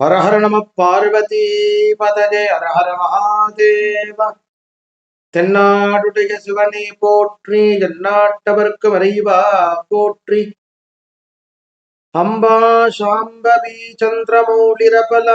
ஹரஹர நம பார்வதி பதஜே ஹரஹர மகாதேவ. தென்னாடுடைய சிவனை போற்றி எந்நாட்டவர்க்கு வரைவா போற்றி. அம்பா சாம்பவி சந்திரமௌலிரபல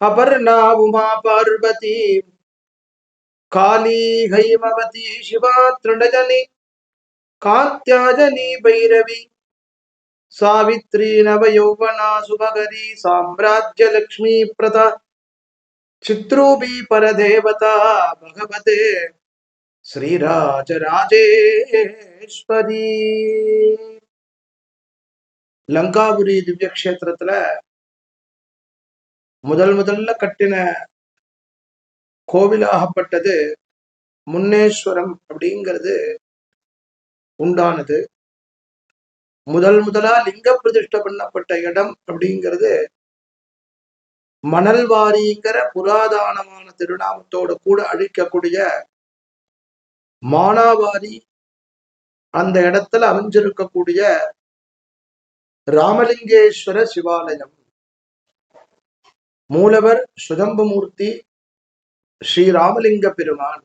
அபர்ணா உமா பார்வதி. காளி ஹைமவதி சிவா திருடஜனி காத்தியாஜனி பைரவி. सावित्री नवयौवना सुभगरी साम्राज्यलक्ष्मी प्रदा चित्रूपी परदेवता भगवते ஸ்ரீராஜராஜேஸ்வரி லங்காபுரி திவ்ய கஷேத்திரத்துல முதல் முதல்ல கட்டின கோவிலாகப்பட்டது முன்னேஸ்வரம் அப்படிங்கிறது உண்டானது முதல் முதலா லிங்க பிரதிஷ்ட பண்ணப்பட்ட இடம் அப்படிங்கிறது மணல்வாரிங்கிற புராதானமான திருநாமத்தோட கூட அழிக்கக்கூடிய மானாவாரி அந்த இடத்துல அமைஞ்சிருக்கக்கூடிய ராமலிங்கேஸ்வர சிவாலயம். மூலவர் சுதம்பமூர்த்தி ஸ்ரீ ராமலிங்க பெருமான்.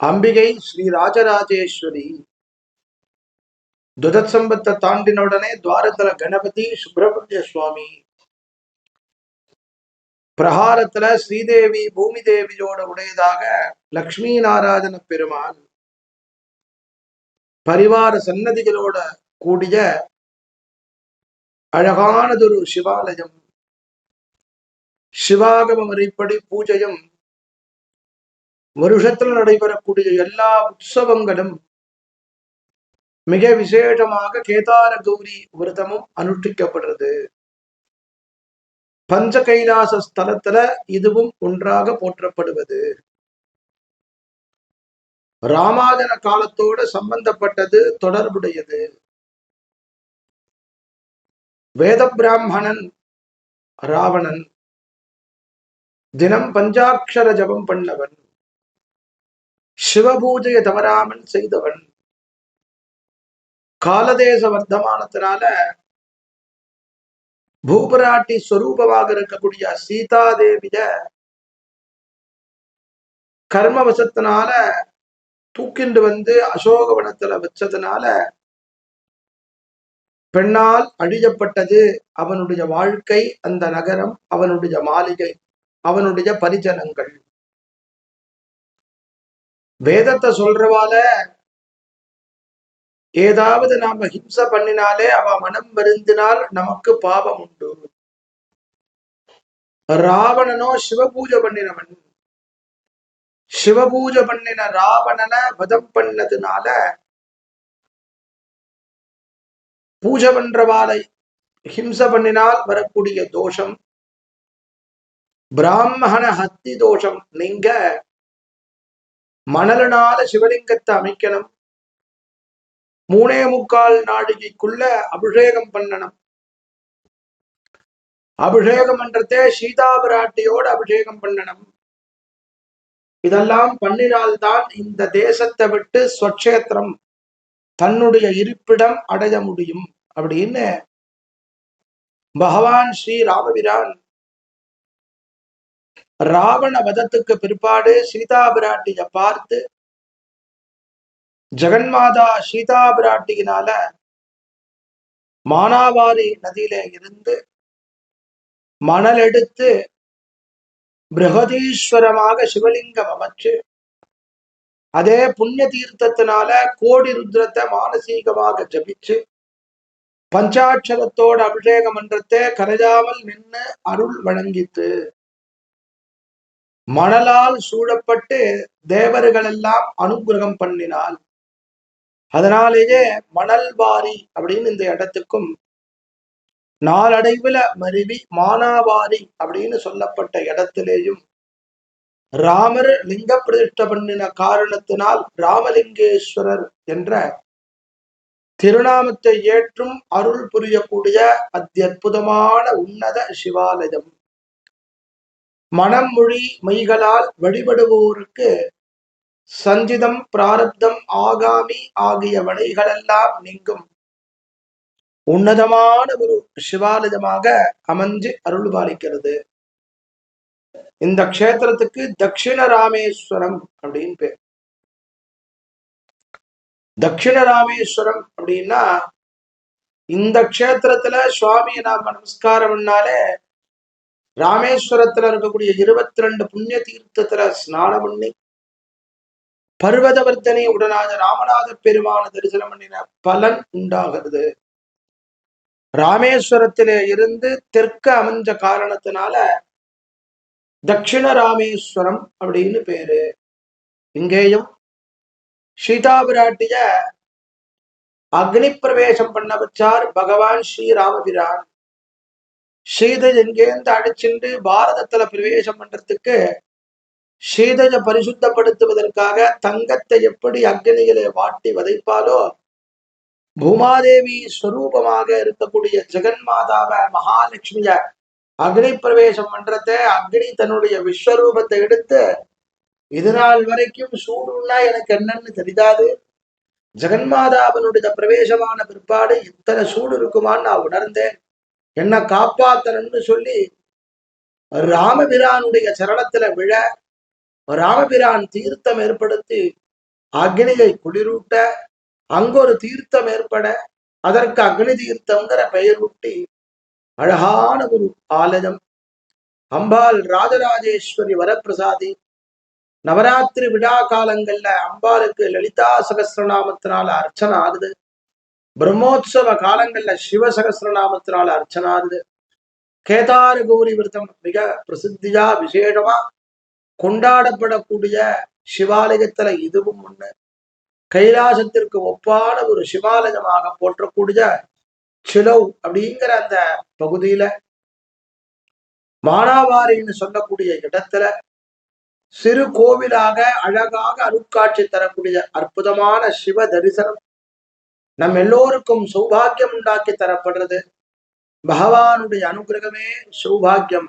அம்பிகை ஸ்ரீ ராஜராஜேஸ்வரி. துதத் சம்பத்தை தாண்டின உடனே துவாரத்துல கணபதி சுப்பிரமணிய சுவாமி பிரகாரத்துல ஸ்ரீதேவி பூமி தேவியோட உடையதாக லக்ஷ்மி நாராயண பெருமான் பரிவார சன்னதிகளோட கூடிய அழகானதொரு சிவாலயம். சிவாகம முறைப்படி பூஜையும் வருஷத்துல நடைபெறக்கூடிய எல்லா உற்சவங்களும் மிக விசேஷமாக கேதார கௌரி விரதமும் அனுஷ்டிக்கப்படுறது. பஞ்ச கைலாச ஸ்தலத்துல இதுவும் ஒன்றாக போற்றப்படுவது. ராமாயண காலத்தோடு சம்பந்தப்பட்டது தொடர்புடையது. வேத பிராமணன் ராவணன் தினம் பஞ்சாட்சர ஜபம் பண்ணவன். சிவபூஜையை தவறாமல் செய்தவன். காலதேச வர்த்தமானத்தினால பூபராட்டி ஸ்வரூபமாக இருக்கக்கூடிய சீதாதேவிய கர்மவசத்தினால தூக்கிண்டு வந்து அசோகவனத்துல வச்சதுனால பெண்ணால் அழியப்பட்டது. அவனுடைய வாழ்க்கை அந்த நகரம் அவனுடைய மாளிகை அவனுடைய பரிஜனங்கள். வேதத்தை சொல்றவால ஏதாவது நாம ஹிம்ச பண்ணினாலே அவ மனம் வருந்தினால் நமக்கு பாவம் உண்டு. ராவணனோ சிவபூஜை பண்ணினவன். சிவபூஜை பண்ணின ராவணனை வதம் பண்ணதுனால பூஜை பண்றவாளை ஹிம்ச பண்ணினால் வரக்கூடிய தோஷம் பிராமண ஹத்தி தோஷம். நீங்க மணலனால சிவலிங்கத்தை அமைக்கணும். மூணே முக்கால் நாடிகைக்குள்ள அபிஷேகம் பண்ணணும். அபிஷேகம் பண்றதே சீதா பிராட்டியோட அபிஷேகம் பண்ணணும். இதெல்லாம் பண்ணினால்தான் இந்த தேசத்தை விட்டு ஸ்வக்ஷேத்திரம் தன்னுடைய இருப்பிடம் அடைய முடியும். அப்படின்னு பகவான் ஸ்ரீ ராமபிரான் ராவண வதத்துக்கு பிற்பாடு சீதா பிராட்டிய பார்த்து ஜெகன்மாதா சீதா பிராட்டியினால மானாவாரி நதியில இருந்து மணல் எடுத்து பிரகதீஸ்வரமாக சிவலிங்கம் அமைச்சு அதே புண்ணிய தீர்த்தத்தினால கோடி ருத்ரத்தை மானசீகமாக ஜபிச்சு பஞ்சாட்சரத்தோட அபிஷேக மன்றத்தை கரையாமல் நின்று அருள் வழங்கித்து மணலால் சூழப்பட்டு தேவர்கள் எல்லாம் அனுகிரகம் பண்ணினால் அதனாலேயே மணல்வாரி அப்படின்னு இந்த இடத்துக்கும் நாளடைவுல மருவி மானாவாரி அப்படின்னு சொல்லப்பட்ட இடத்திலேயும் ராமர் லிங்க பிரதிஷ்ட பண்ணின காரணத்தினால் ராமலிங்கேஸ்வரர் என்ற திருநாமத்தை ஏற்றும் அருள் புரியக்கூடிய அத்தியுதமான உன்னத சிவாலயம். மனம் மொழி மெய்களால் வழிபடுவோருக்கு சஞ்சிதம் பிராரப்தம் ஆகாமி ஆகிய வினைகளெல்லாம் நீங்கும். உன்னதமான ஒரு சிவாலயமாக அமைஞ்சு அருள் பாலிக்கிறது இந்த க்ஷேத்திரத்துக்கு தட்சிண ராமேஸ்வரம் அப்படின்னு பேர். தட்சிண ராமேஸ்வரம் அப்படின்னா இந்த க்ஷேத்திரத்துல சுவாமியை நாம நமஸ்காரம் பண்ணாலே ராமேஸ்வரத்துல இருக்கக்கூடிய இருபத்தி ரெண்டு புண்ணிய தீர்த்தத்துல ஸ்நானம் பண்ணி பர்வதவர்த்தனை உடனாக ராமநாத பெருமான தரிசனம் பண்ணின பலன் உண்டாகிறது. ராமேஸ்வரத்திலே இருந்து தெற்கு அமைஞ்ச காரணத்தினால தட்சிண ராமேஸ்வரம் அப்படின்னு பேரு. இங்கேயும் சீதாபிராட்டிய அக்னி பிரவேசம் பண்ண வச்சார் பகவான் ஸ்ரீராமபிரான். சீதை எங்கேருந்து அடிச்சுண்டு பாரதத்துல பிரவேசம் பண்றதுக்கு சீதையை பரிசுத்தப்படுத்துவதற்காக தங்கத்தை எப்படி அக்னியிலே வாட்டி வதைப்பாலோ பூமாதேவி ஸ்வரூபமாக இருக்கக்கூடிய ஜெகன்மாதாவ மகாலட்சுமிய அக்னி பிரவேசம் பண்றத அக்னி தன்னுடைய விஸ்வரூபத்தை எடுத்து இது நாள் வரைக்கும் சூடுன்னா எனக்கு என்னன்னு தெரியாது. ஜெகன்மாதாவனுடைய பிரவேசமான பிற்பாடு இத்தனை சூடு இருக்குமான்னு நான் உணர்ந்தேன். என்ன காப்பாத்தனன்னு சொல்லி ராமபிரானுடைய சரணத்துல விழ ராமபிரான் தீர்த்தம் ஏற்படுத்தி அக்னியை குளிரூட்ட அங்கொரு தீர்த்தம் ஏற்பட அதற்கு அக்னி தீர்த்தம்ங்கிற பெயர் ஊட்டி அழகான ஒரு ஆலயம். அம்பாள் ராஜராஜேஸ்வரி வரப்பிரசாதி. நவராத்திரி விழா காலங்கள்ல அம்பாளுக்கு லலிதா சகசிரநாமத்தினால அர்ச்சனை ஆகுது பிரம்மோத்சவ காலங்கள்ல சிவ சகசிரநாமத்தினால அர்ச்சனை ஆகுது கேதார கௌரி விரதம் மிக பிரசித்தியா விசேஷமா கொண்டாடப்படக்கூடிய சிவாலயத்துல இதுவும் ஒண்ணு. கைலாசத்திற்கு ஒப்பான ஒரு சிவாலயமாக போற்றக்கூடிய சிலவ் அப்படிங்கிற அந்த பகுதியில மானாவாரின்னு சொல்லக்கூடிய இடத்துல சிறு கோவிலாக அழகாக அருட்காட்சி தரக்கூடிய அற்புதமான சிவ தரிசனம் நம் எல்லோருக்கும் சௌபாகியம் உண்டாக்கி தரப்படுறது. பகவானுடைய அனுகிரகமே சௌபாகியம்.